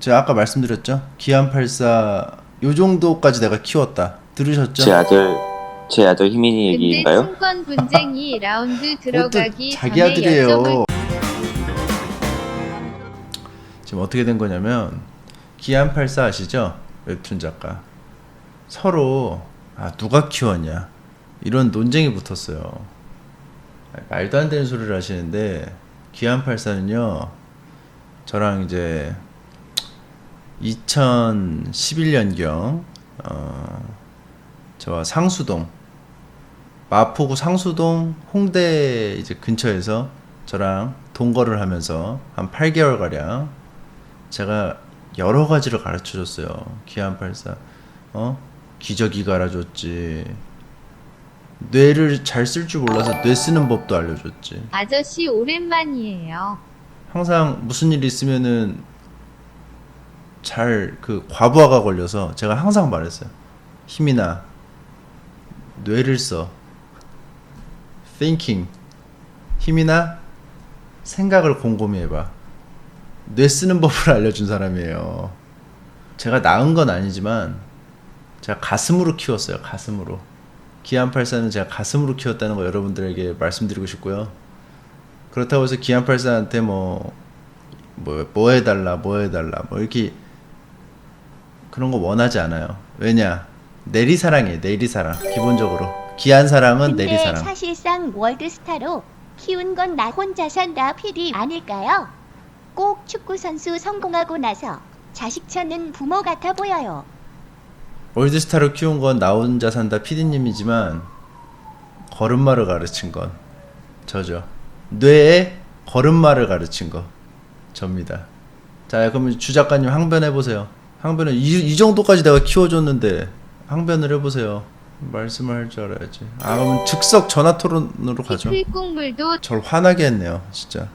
제가 아까 말씀드렸죠. 기안 84 요 정도까지 내가 키웠다. 들으셨죠? 제 아들 제 아들 희민이 근데 얘기인가요? 승권 분쟁이 라운드 들어가기 또 자기 전에 아들이에요. 여쭤볼 지금 어떻게 된 거냐면 기안 84 아시죠? 웹툰 작가. 서로 아 누가 키웠냐 이런 논쟁이 붙었어요. 아, 말도 안 되는 소리를 하시는데 기안 84는요 저랑 이제 2011년경 어, 저와 상수동 마포구 상수동 홍대 이제 근처에서 저랑 동거를 하면서 한 8개월 가량 제가 여러 가지를 가르쳐 줬어요. 기안 84. 어? 기저귀 갈아줬지. 뇌를 잘 쓸 줄 몰라서 뇌 쓰는 법도 알려줬지. 아저씨 오랜만이에요. 항상 무슨 일 있으면은 잘 그 과부하가 걸려서 제가 항상 말했어요. 힘이나 뇌를 써. thinking. 힘이나 생각을 곰곰이 해봐. 뇌 쓰는 법을 알려준 사람이에요. 제가 낳은 건 아니지만 제가 가슴으로 키웠어요. 가슴으로. 기안84는 제가 가슴으로 키웠다는 거 여러분들에게 말씀드리고 싶고요. 그렇다고 해서 기안84한테 뭐, 뭐, 뭐 해달라, 뭐 해달라, 뭐 이렇게 그런 거 원하지 않아요. 왜냐? 내리사랑이에요, 내리사랑. 기본적으로. 기안사랑은 근데 내리사랑. 사실상 월드스타로 키운 건 나 혼자 산다 PD 아닐까요? 꼭 축구 선수 성공하고 나서 자식 찾는 부모 같아 보여요. 월드스타로 키운 건 나 혼자 산다 PD님이지만 걸음마를 가르친 건 저죠. 뇌에 걸음마를 가르친 거 접니다. 자, 그러면 주 작가님 항변해 보세요. 항변을 이, 이 정도까지 내가 키워줬는데 항변을 해보세요. 말씀을 할 줄 알아야지. 아, 그러면 즉석 전화 토론으로 가죠. 국물도 절 화나게 했네요, 진짜.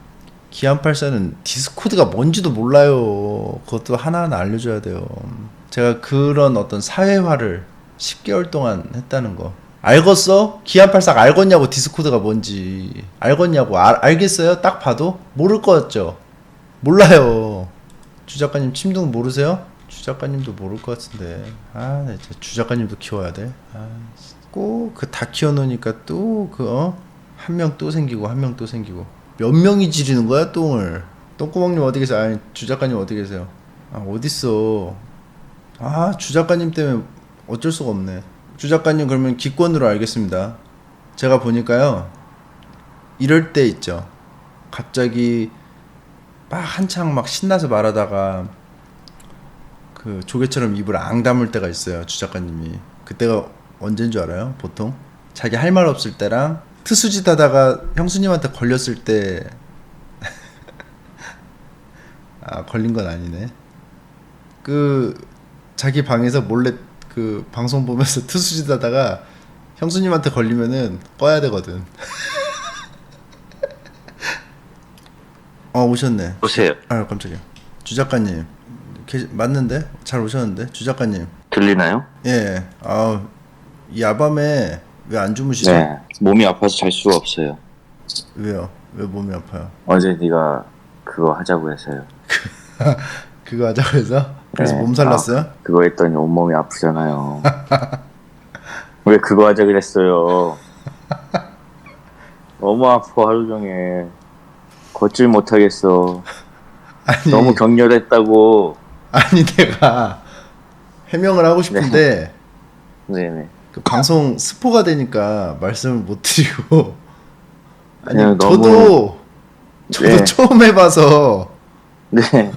기안84는 디스코드가 뭔지도 몰라요. 그것도 하나하나 알려줘야 돼요. 제가 그런 어떤 사회화를 10개월 동안 했다는 거. 알겠어? 기안84가 알겠냐고 디스코드가 뭔지. 알겠냐고. 알, 알겠어요? 딱 봐도? 모를 거였죠? 몰라요. 주 작가님 침둥 모르세요? 주 작가님도 모를 것 같은데. 아, 나 진짜 주 작가님도 키워야 돼. 아, 꼭그 다 키워놓으니까 또 그 어? 한 명 또 생기고 한 명 또 생기고 몇 명이 지르는 거야 똥을 똥구멍님 어디 계세요? 아니 주 작가님 어디 계세요? 아 어딨어 아 주 작가님 때문에 어쩔 수가 없네 주 작가님 그러면 기권으로 알겠습니다 제가 보니까요 이럴 때 있죠 갑자기 막 한창 막 신나서 말하다가 그 조개처럼 입을 앙 다물 때가 있어요 주 작가님이 그때가 언제인 줄 알아요 보통 자기 할 말 없을 때랑 트수짓 하다가 형수님한테 걸렸을 때 아, 걸린 건 아니네. 그 자기 방에서 몰래 그 방송 보면서 트수짓 하다가 형수님한테 걸리면은 꺼야 되거든. 어, 오셨네. 보세요. 아, 깜짝이야. 주 작가님. 계, 맞는데? 잘 오셨는데? 주 작가님. 들리나요? 예. 아, 이 야밤에 왜 안 주무시죠? 네. 몸이 아파서 잘 수가 없어요. 왜요? 왜 몸이 아파요? 어제 네가 그거 하자고 해서요. 그거 하자고 해서? 그래서 네. 몸살 아. 났어요? 그거 했더니 온몸이 아프잖아요. 왜 그거 하자 그랬어요? 너무 아파 하루 종일 걷질 못하겠어. 아니, 너무 격렬했다고. 아니 내가 해명을 하고 싶은데 네네. 그 방송 스포가 되니까 말씀을 못 드리고 아니 그냥 너무- 저도 저도 네. 처음 해봐서 네.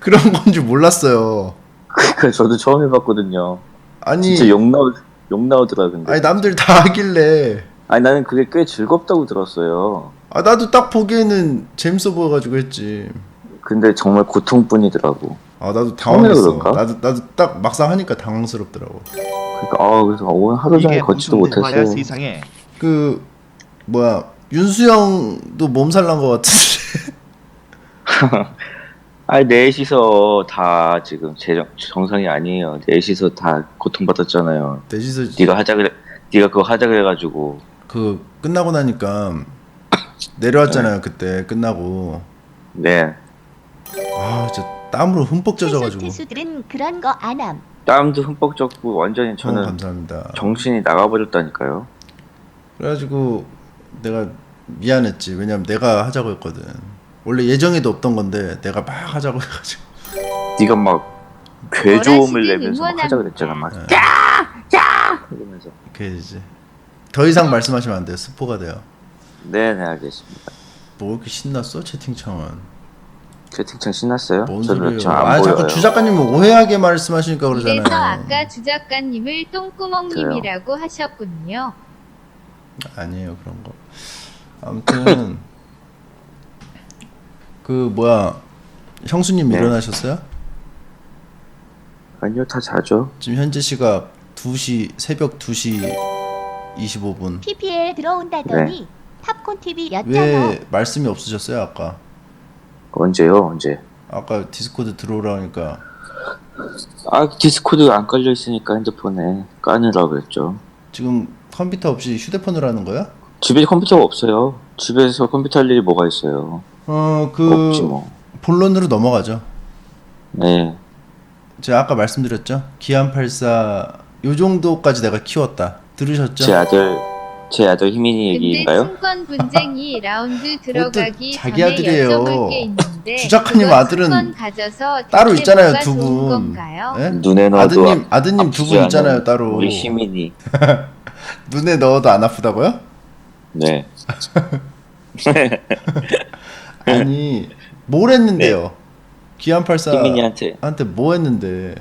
그런 건 줄 몰랐어요. 그러니까 저도 처음 해봤거든요. 아니 진짜 욕 나오 욕 나오더라 근데. 아니 남들 다 하길래 아니 나는 그게 꽤 즐겁다고 들었어요. 아 나도 딱 보기에는 재밌어 보여가지고 했지. 근데 정말 고통뿐이더라고. 아 나도 당황했어. 나도 나도 딱 막상 하니까 당황스럽더라고. 그러니까 아 그래서 오늘 하루 종일 걷지도 못했어. 세상에 그 뭐야 윤수영도 몸살 난 것 같은데. 아니 넷이서 다 지금 제 정상이 아니에요. 넷이서 다 고통받았잖아요. 대시서 네가 하자 그래. 네가 그거 하자 그래가지고. 그 끝나고 나니까 내려왔잖아요 그때 끝나고 네. 아 진짜 땀으로 흠뻑 젖어가지고. 태수들은 그런 거 안함. 땀도 흠뻑 젖고 완전히 어, 저는 감사합니다. 정신이 나가버렸다니까요. 그래가지고 내가 미안했지. 왜냐면 내가 하자고 했거든. 원래 예정에도 없던 건데 내가 막 하자고 해가지고. 네가 막 괴조음을 내면서 막 하자. 그랬잖아 막. 네. 짜! 이러면서. 이렇게 이제 더 이상 말씀하시면 안 돼요. 스포가 돼요. 네네 알겠습니다. 뭐 이렇게 신났어 채팅창은? 채팅창 신났어요? 뭔 저는 소리예요? 지금 안아 보여요. 자꾸 주 작가님 오해하게 말씀하시니까 그러잖아요. 이래서 아까 주 작가님을 똥구멍님이라고 하셨군요. 아니에요 그런 거. 아무튼 그 뭐야 형수님 네. 일어나셨어요? 아니요 다 자죠. 지금 현재 시각 2시 새벽 2시 25분. PPL 들어온다더니 팝콘 TV 였잖아. 왜 말씀이 없으셨어요 아까? 언제요 언제? 아까 디스코드 들어오라 하니까 아 디스코드 안 깔려 있으니까 핸드폰에 까느라 그랬죠. 지금 컴퓨터 없이 휴대폰으로 하는 거야? 집에 컴퓨터가 없어요. 집에서 컴퓨터 할 일이 뭐가 있어요? 어그 없지 뭐. 본론으로 넘어가죠. 네. 제가 아까 말씀드렸죠. 기안 84요 정도까지 내가 키웠다. 들으셨죠? 제 아들 제 아들 희민이 근데 얘기인가요? 친권 분쟁이 라운드 들어가기 자기 전에 아들이에요. 여쭤볼 게 있는데 주 작가님 그건 아들은 가져서 따로 대체 있잖아요 뭐가 두 좋은 분. 건가요? 예? 눈에 넣어도 아드님 아드님 두 아프지 분 않은 있잖아요 따로. 우리 희민이. 눈에 넣어도 안 아프다고요? 네. 아니 뭘 했는데요? 기안 84 네. 희민이한테 한테 뭐 했는데?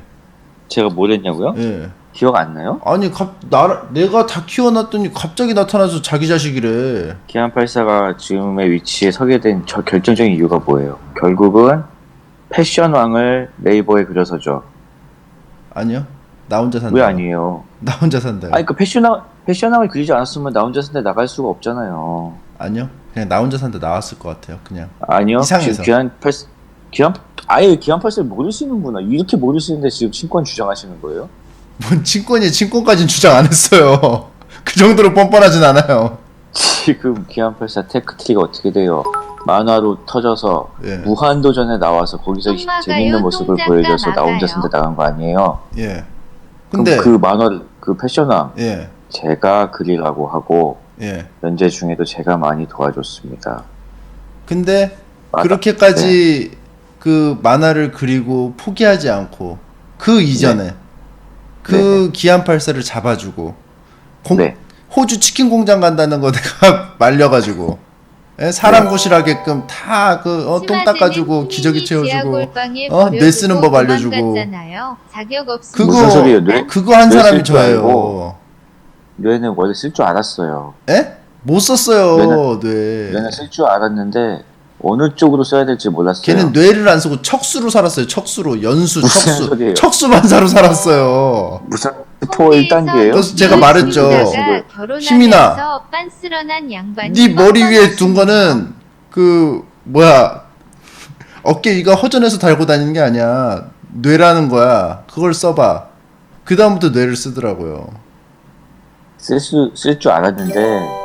제가 뭘 했냐고요? 예. 기억 안 나요? 아니 갑 나, 내가 다 키워놨더니 갑자기 나타나서 자기 자식이래. 기안 84가 지금의 위치에 서게 된 저 결정적인 이유가 뭐예요? 결국은 패션 왕을 네이버에 그려서죠. 아니요. 나 혼자 산다. 왜 아니에요? 나 혼자 산다. 아니 그 패션 왕 패션 왕을 그리지 않았으면 나 혼자 산데 나갈 수가 없잖아요. 아니요. 그냥 나 혼자 산다 나왔을 것 같아요. 그냥. 아니요. 이상해서. 지금 기안 8 기안 아예 기안 84를 모르시는구나. 이렇게 모르시는데 지금 친권 주장하시는 거예요? 뭔 친권이 친권까진 주장 안 했어요. 그 정도로 뻔뻔하진 않아요. 지금 기안84 테크트리가 어떻게 돼요? 만화로 터져서 예. 무한도전에 나와서 거기서 똥 막아요, 재밌는 모습을 똥 보여줘서 나 혼자 막아요. 나간 거 아니에요? 예. 그럼 근데 그 만화를 그 패션왕 예. 제가 그리라고 하고 예. 연재 중에도 제가 많이 도와줬습니다. 근데 맞아. 그렇게까지 그 만화를 그리고 포기하지 않고 그 이전에 그 기안 84를 잡아주고 공- 네. 호주 치킨 공장 간다는 거 내가 말려가지고 예? 사람 고실하게끔 다 그 어, 똥 닦아주고 기저귀 채워주고 어, 뇌 쓰는 법 알려주고. 그거 소리예요? 뇌? 그거 한 뇌 사람이 쓸줄. 알고. 뇌는 원래 쓸 줄 알았어요. 예? 못 썼어요 뇌는- 뇌. 뇌는 쓸줄 알았는데 어느 쪽으로 써야 될지 몰랐어요. 걔는 뇌를 안 쓰고 척수로 살았어요. 척수로 연수 무슨 척수 소리예요? 척수 반사로 살았어요. 무슨 스포 1단계예요? 그래서 제가 말했죠. 희민아, 빤스런한 양반이 네 머리 위에 둔 거는 그 뭐야 어깨 위가 허전해서 달고 다니는 게 아니야. 뇌라는 거야. 그걸 써봐. 그 다음부터 뇌를 쓰더라고요. 쓸 수 쓸 줄 알았는데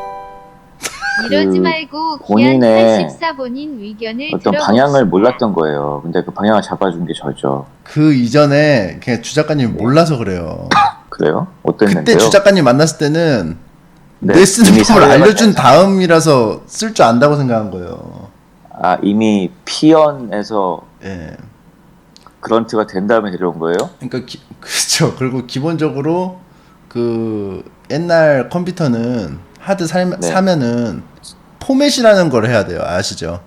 이러지 그 말고 본인의 기한 84본인 의견을 어떤 들어봅시다. 방향을 몰랐던 거예요. 근데 그 방향을 잡아준 게 저죠. 그 이전에 그냥 주 작가님 몰라서 그래요. 그래요? 어땠는데요? 그때 주 작가님 만났을 때는 네, 뇌 쓰는 이미 법을 알려준 잘- 다음이라서 쓸 줄 안다고 생각한 거예요. 아 이미 피언에서 예. 그런트가 된 다음에 데려온 거예요? 그러니까 기, 그렇죠. 그리고 기본적으로 그 옛날 컴퓨터는 하드 살, 네. 사면은 포맷이라는 걸 해야 돼요. 아시죠?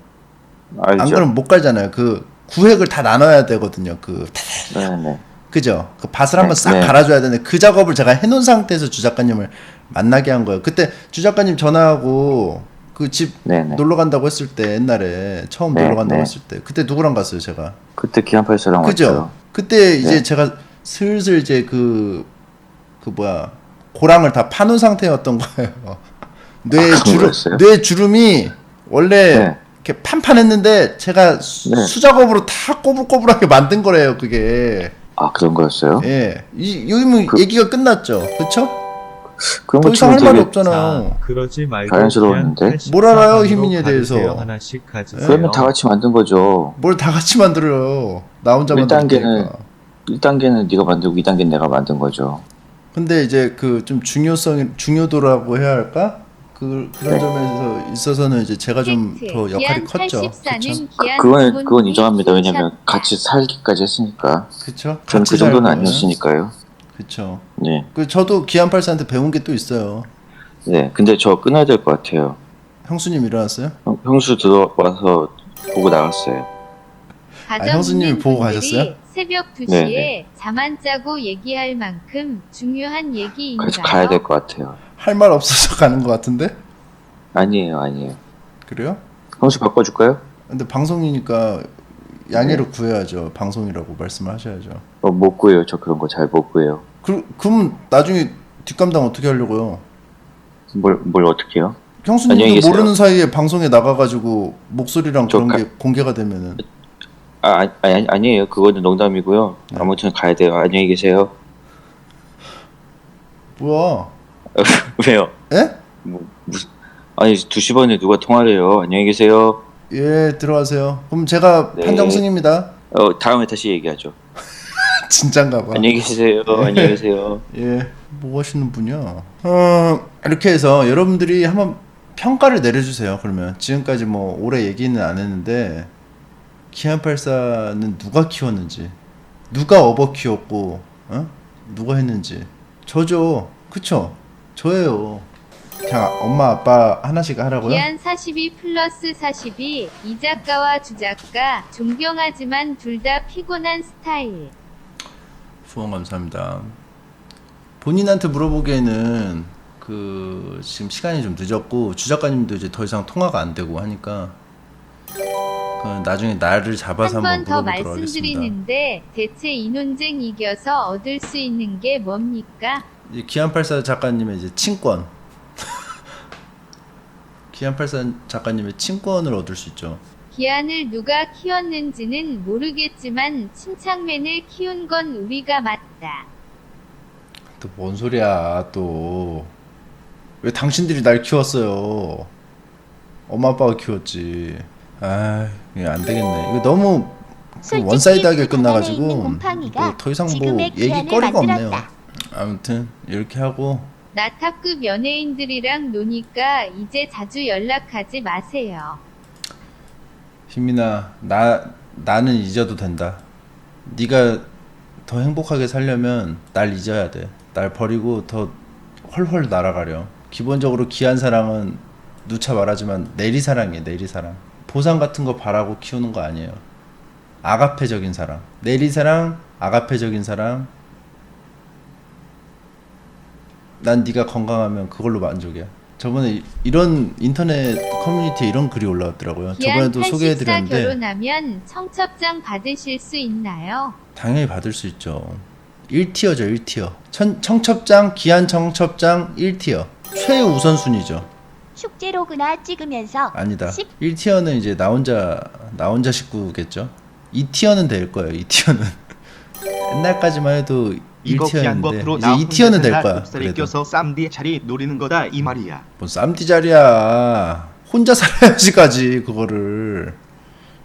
알죠? 안 그러면 못 갈잖아요. 그 구획을 다 나눠야 되거든요. 그 네 네. 그죠? 그 밭을 한번 네, 싹 네. 갈아줘야 되는데 그 작업을 제가 해놓은 상태에서 주 작가님을 만나게 한 거예요. 그때 주 작가님 전화하고 그집 네네. 놀러 간다고 했을 때 옛날에 처음 네, 놀러 간다고 네. 했을 때 그때 누구랑 갔어요 제가? 그때 기안팔사랑 그죠? 왔죠. 그때 이제 네. 제가 슬슬 이제 그, 그 뭐야, 고랑을 다 파놓은 상태였던 거예요. 뇌 아, 주름? 뇌 주름이 원래 네. 이렇게 판판했는데 제가 수, 네. 수작업으로 다 꼬불꼬불하게 만든 거래요, 그게. 아 그런 거였어요? 예. 이, 여기면 그- 얘기가 끝났죠. 그쵸? 그런 더거 이상 할 말이 되게 없잖아요. 자, 그러지 말고 자연스러웠는데? 뭘 알아요, 84 희민이에 대해서. 하나씩 가주세요. 그러면 다 같이 만든 거죠. 뭘 다 같이 만들어요. 나 혼자 일 단계는- 만들니까. 1단계는 네가 만들고 2단계는 내가 만든 거죠. 근데 이제 그 좀 중요성 중요도라고 해야 할까? 그 그런 네. 점에서 있어서는 이제 제가 좀. 더 역할이 컸죠. 84는 그렇죠? 기한 그건 그건 인정합니다. 및 왜냐면. 같이 살기까지 했으니까. 그렇죠. 저는 그 정도는 아니었으니까요. 그렇죠. 네. 그 저도 기안84한테 배운 게 또 있어요. 네. 근데 저 끊어야 될 것 같아요. 형수님 일어났어요? 형- 형수 들어와서 보고 나갔어요. 아, 형수님이 보고 가셨어요? 새벽 2시에 네, 잠안 자고 얘기할 만큼 중요한 얘기인가요? 가야 될 것 같아요. 할 말 없어서 가는 것 같은데? 아니에요, 아니에요. 그래요? 형수 바꿔줄까요? 근데 방송이니까 양해를 네. 구해야죠. 방송이라고 말씀을 하셔야죠. 어, 못 구해요. 저 그런 거 잘 못 구해요. 그, 그럼 나중에 뒷감당 어떻게 하려고요? 뭘, 뭘 어떻게 해요? 형수님도. 모르는 사이에 방송에 나가가지고 목소리랑 저 그런 가- 게 공개가 되면은 아, 아, 아니, 아니에요. 그거는 농담이고요. 네. 아무튼 가야 돼요. 안녕히 계세요. 뭐야? 왜요? 에? 뭐, 무슨, 아니, 2시 반에 누가 통화를 해요. 안녕히 계세요. 예 들어가세요. 그럼 제가 네. 판정승입니다. 어, 다음에 다시 얘기하죠. 진짠가 봐. 안녕히 계세요. 안녕히 계세요. 예, 뭐 하시는 분이야? 어, 이렇게 해서 여러분들이 한번 평가를 내려주세요. 그러면 지금까지 뭐 오래 얘기는 안 했는데 기안84는 누가 키웠는지, 누가 업어 키웠고, 어? 누가 했는지 저죠. 그쵸? 저예요. 그냥 엄마 아빠 하나씩 하라고요? 기한 42 플러스 42 이 작가와 주 작가 존경하지만 둘 다 피곤한 스타일. 후원 감사합니다. 본인한테 물어보기에는 그 지금 시간이 좀 늦었고 주 작가님도 이제 더 이상 통화가 안 되고 하니까 그 나중에 날을 잡아서 한 한번 번더 물어보도록 하겠습니다. 말씀드리는데 대체 이 논쟁 이겨서 얻을 수 있는 게 뭡니까? 기안84 작가님의 이제 친권 기안84 작가님의 친권을 얻을 수 있죠. 기한을 누가 키웠는지는 모르겠지만 침착맨을 키운 건 우리가 맞다. 또 뭔 소리야 또 왜 당신들이 날 키웠어요 엄마 아빠가 키웠지 아 이게 안 되겠네 이거 너무 그 원사이드하게 그 끝나가지고 곰팡이가 뭐더 이상 뭐 얘기거리가 없네요 만들었다. 아무튼 이렇게 하고 나 탑급 연예인들이랑 노니까 이제 자주 연락하지 마세요. 희민아 나 나는 잊어도 된다. 네가 더 행복하게 살려면 날 잊어야 돼 날 버리고 더 헐헐 날아가려 기본적으로 귀한 사랑은 누차 말하지만 내리 사랑이에요 내리 사랑. 보상 같은 거 바라고 키우는 거 아니에요. 아가페적인 사랑. 내리 사랑 아가페적인 사랑 난 네가 건강하면 그걸로 만족이야 저번에 이- 이런 인터넷 커뮤니티에 이런 글이 올라왔더라고요. 저번에도 84 소개해드렸는데 결혼하면 청첩장 받으실 수 있나요? 당연히 받을 수 있죠. 1티어죠 1티어. 천, 청첩장 기한 청첩장 1티어. 최우선순위죠. 축제로그나 찍으면서. 아니다. 십- 1티어는 이제 나 혼자 나 혼자 식구겠죠? 2티어는 될 거예요 2티어는. 옛날까지만 해도 이거 귀한 1티어였는데 버프로 이제 나 2티어는 될 거야 그래도. 껴서 쌈디 자리 노리는 거다 이 말이야. 뭔 쌈디 자리야. 혼자 살아야지까지 그거를.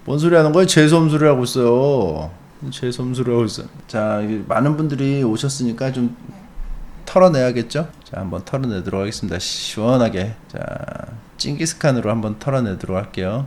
뭔 소리 하는 거야? 재수없는 소리 하고 있어요. 재수없는 소리 하고 있어요 자 이게 많은 분들이 오셨으니까 좀 털어내야겠죠? 자 한번 털어내도록 하겠습니다. 시원하게. 자 찡기스칸으로 한번 털어내도록 할게요